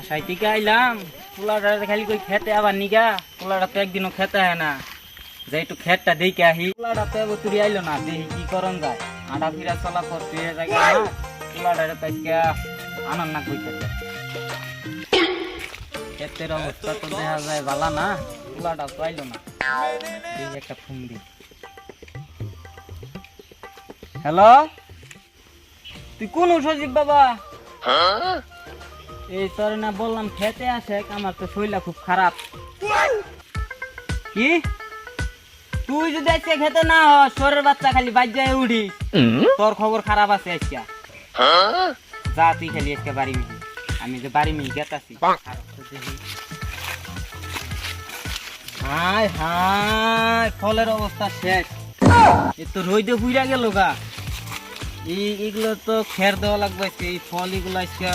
বাসায় থেকে আইলাম পোলাটা খালি কই খেতে আবার নিগা, পোলাটা তো একদিনও খেতে হয় না। যে একটু খেতটা দেখে আহি পোলাটা তো এবার তুই আইলো না, দেখি কি করন যায়। আডা ফিরা চলা পর তুই জায়গা না পোলাটা তো আজকে আনন্দ না কইতে ক্ষেতের অবস্থা তো দেখা যায় ভালো না, পোলাটা তো আইলো না। একটা ফোন দি হ্যালো? তুই কোন সজীব বাবা? এই তোর না বললাম খেতে আসে আমার তো শরীরটা খুব খারাপ। কি? তুই যদি আজকে খেতে না হ শরীরের বাচ্চা খালি বাজ্যায় উঠি তোর খবর খারাপ আছে আজকে। যা তুই খালি আজকে বাড়ি মিহি আমি যে বাড়ি মিহি গেতাছি। হাই হাই ফলের অবস্থা শেষ। এ তো রইদে বুইরা গেল গা। এই এগুলো তো খের দেওয়া লাগবে এই ফল এগুলো আজকে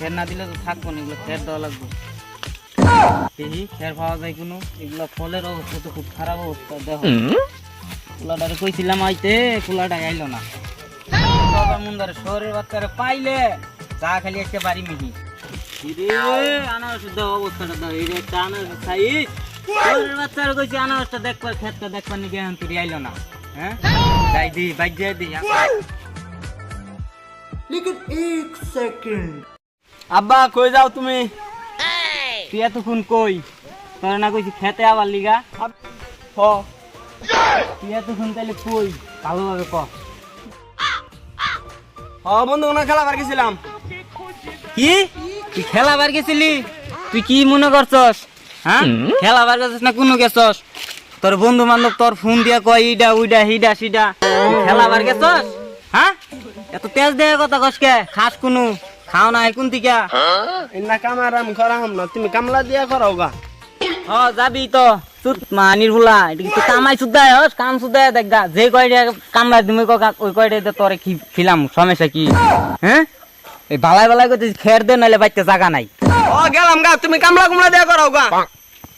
খের না দিলে তো থাকব না, এগুলো খের দেওয়া লাগবে। দেখি, খের পাওয়া যায় কোনো। এগুলো ফলের অবস্থা তো খুব খারাপ অবস্থা, দেখো। কুলাটারে কইছিলাম আইতে, কুলাটা আইলো না। মুন্দারে শহরের বাচ্চারা পাইলে, চা খালি একটা বাড়ি মিহি। রে আনারস দাও অবস্থাটা আনারসটা দেখবার ক্ষেতটা না। হ্যাঁ? আব্বা কই যাও তুমি? তুই এতক্ষণ কই? তোর না কইছি খেতে আবার লিগা। হ। তুই এতক্ষণ তাহলে কই? ভালোভাবে ক। হ বন্ধু না খেলা বার গেছিলাম। কি? তুই খেলাবার গেছিলি? তুই কি মনে করছস? হ্যাঁ? খেলাবার গেছিস না কোনো গেছস? তোর বন্ধু বান্ধব তোর ফোন দিয়া কয় ইডা উইডা হিডা সিডা। তুই খেলাবার গেছস? হ্যাঁ? এত তেজ দেয় কথা কসকে খাস কোনো। খাও না কোন দিকা ইন্না কামার আমি করা হম না তুমি কামলা দিয়া করাও গা। হ যাবি তো। সুত মানির বুলা এটা কি তুই কামাই সুদায় হস কাম সুদায় দেখ গা যে কয়টা কামলা তুমি কক ওই কয়টা তোরে কি খিলাম সমস্যা কি? হ্যাঁ? এই বালাই বালাই করতে খের দে নাহলে বাইতে জায়গা নাই। ও গেলাম গা তুমি কামলা কুমলা দিয়া করাও গা।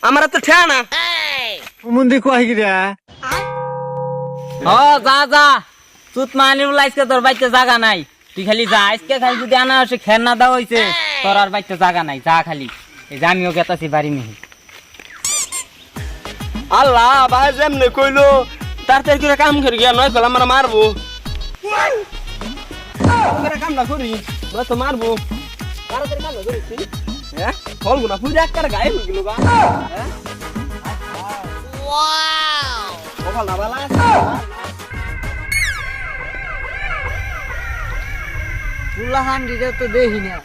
আমার তো ঠেয়া না। মুন্দি কয় গিরা হ যা যা। সুত মানির বুলা আজকে তোর বাইতে জায়গা নাই। তুই খালি যা আজকে খালি যদি আনা আসে খের না দেওয়া হয়েছে তোর আর বাইতে জায়গা নাই যা খালি। এই যে আমিও গেতাছি বাড়ি মিহি আল্লাহ ভাই যেমনে কইলো তার তার করে কাম করে গিয়া নয় কল আমরা মারবো। করি তো মারবো। তাড়াতাড়ি হ্যাঁ? ফলবো না পুরো একটা গায়ে হয়ে গেল গা। হ্যাঁ? কপাল না বালা। তো দেখি না।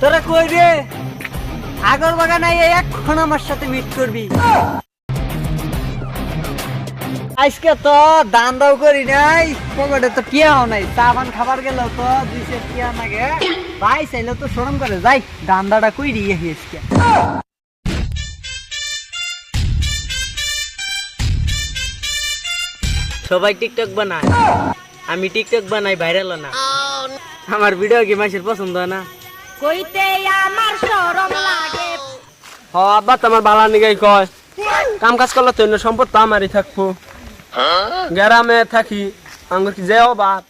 তোরা কই রে? আগর বাগান আই এখন আমার সাথে মিট করবি। আজকে তো দান দাও করি নাই পকেটে তো টিয়াও নাই। চা পান খাবার গেল তো দুইশো টিয়া নাগে ভাই চাইলে তো সরম করে যাই দান্দাটা কই দিয়ে আজকে? সবাই টিকটক বানায়। আমি টিকটক বানাই ভাইরাল না। আমার ভিডিও কি মানুষের পছন্দ না? কইতে আমার শরম লাগে। হ আব্বা তো আমার বালা নিগাই কয়। কাম কাজ করলে তো অন্য সম্পদ তো আমারই থাকব। গ্রামে থাকি আমার কি যেও বাপ।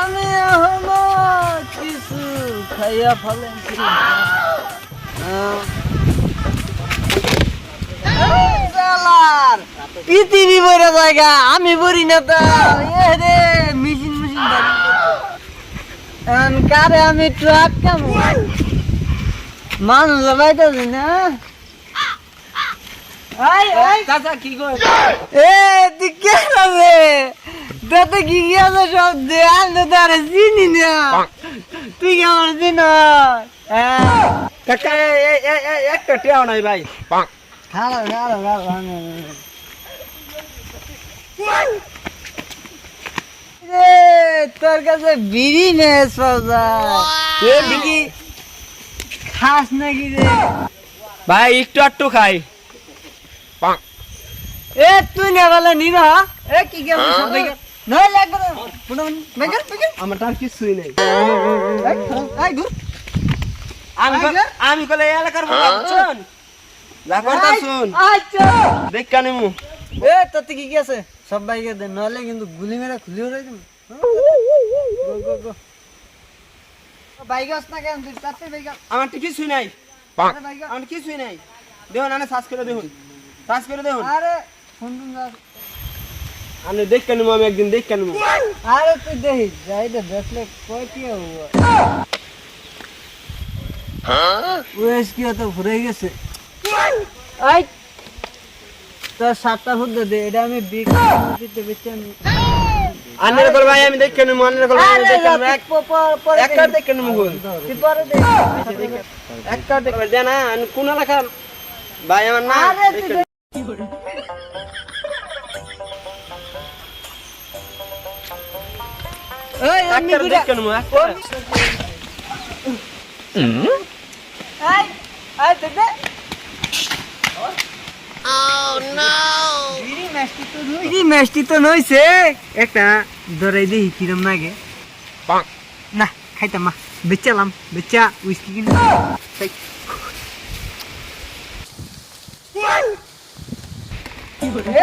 আমি কিছু খাইয়া ফেলেন পৃথিবী বইরা জায়গা আমি বলি না তো। রে মেশিন মেশিন কারে আমি ট্রাক কাম মানুষ বাইতেছি না? আই আই। চাচা কি কয় এ তুই কে রে? দাদা কি কি আছে সব দে আমি তো আর চিনি কাকা একটা নাই ভাই। তোর কাছে বিড়ি নেই সজা। এ বিকি খাস নাকি রে? ভাই একটু একটু খাই। এ তুই না বলে নিবা এ কি কে সব বেগে নয় লাগবে আমার তার কিছুই নেই। আমি কলে- আমি কলে এলাকার বুঝছেন শুন। আচ্ছা দেখ কানে মু এ তাতে কি কি আছে? সব বাইকে দে নলে কিন্তু গুলি মেরে খুলি উড়াই দিম। গো গো গো। বাইক না কেন? তুই তাতে বাইক আমার তো কিছুই নাই। বাইক আমার কিছুই নাই। দেখুন আনে সার্চ করে দেখুন। সার্চ করে দেখুন। আরে ফোন ফোন আমি দেখ কেন আমি একদিন দেখ কেন আরে তুই দেখিস যাইতে দেখলে কয় কি হব? ওয়েস কি তো ঘুরে গেছে? আই! তোর সাতটা ফুট দে এটা আমি বিক্রি বেচে আমি আনের কল ভাই আমি দেখ আনের আমি দেখ কেন রাত প- প- পরে একটা দেখিস। দেখ কেন মুগুল পরে দেখ। একটা দেখ দে না আমি কোন এলাকা ভাই আমার না। ওই আমি দেখ একটা আই আই তুই দে বিড়ি ম্যাচটি তো নইছে একটা ধরে দেখি কিরম লাগে না খাইতাম মা বেচালাম বেচা উইস্কি কিনে খাই।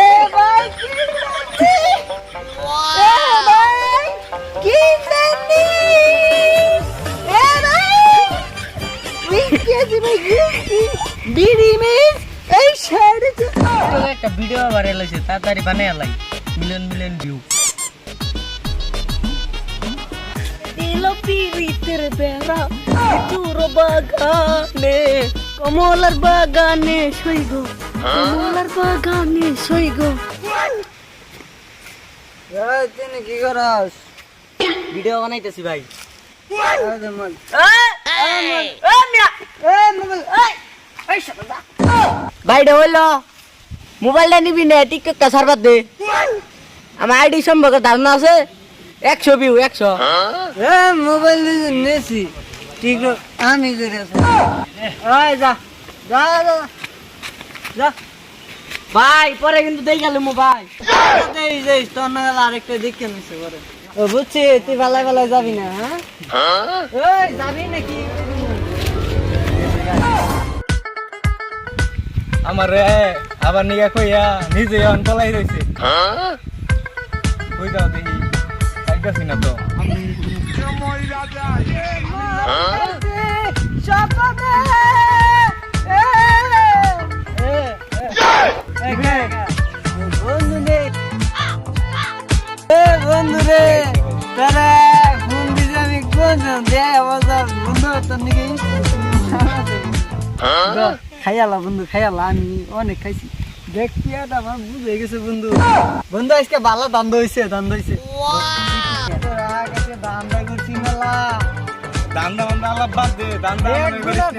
এ ভাই, কি জানি? এ ভাই, কি বিড়ি মিস এই সাইডে একটা ভিডিও ভাইরাল হয়েছে তাড়াতাড়ি বানিয়ে লাই। মিলিয়ন মিলিয়ন ভিউ কমলার বাগানে সইগ কমলার বাগানে সইগ তুমি কি করস? ভিডিও বানাইতেছি ভাই। বাইরে হইল। মোবাইলটা নিবি না টিকটকটা সারবার দে। আমার আইডি সম্পর্কে ধারণা আছে? একশো ভিউ একশো। মোবাইল নেছি ঠিক আমি করে যা যা যা যা। ভাই পরে কিন্তু দেই গেল মোবাইল এই যে তোর না গেলে আরেকটা দেখে নিছে পরে। ও বুঝছি তুই বেলায় বেলায় যাবি না হ্যাঁ? ওই যাবি নাকি? আমার রে আবার নিগা কইয়া নিজে অন পলাই রইছে কই দাও দেখি পাইতাছি না তো বন্ধু রে তারা ফোন দিছে আমি কোন দে অবস্থা বন্ধু তোর নিকে খাইয়ালা বন্ধু খাইয়ালা আমি অনেক খাইছি। দেখ পিয়াটা আমার বুঝে গেছে বন্ধু। বন্ধু আজকে ভালো দান্দ হইছে দান্দ হইছে দান্দা করছি মেলা দান্দা মান্দা আলাপ বাদ দে দান্দা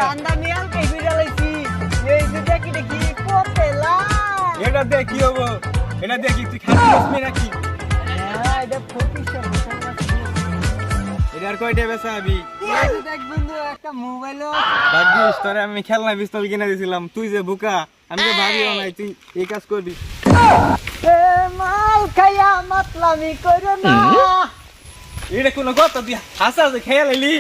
দান্দা নিয়ে আলকে ঘুরে লাইছি এই যে দেখি দেখি পপেলা এটা দিয়ে কি হব এটা কি তুই খাবি নাকি? হ্যাঁ এটা ফকিসা এটা আর কয়টা বেচা দেখ বন্ধু একটা মোবাইলও ভাগ্যিস তোরে আমি খেলনা পিস্তল কিনে দিছিলাম। তুই যে বোকা আমি তো ভাবিও নাই তুই এই কাজ করবি। এ মাল খাইয়া মাতলামি করো না। এটা কোনো কথা তুই হাসা যে খেয়াল এলি।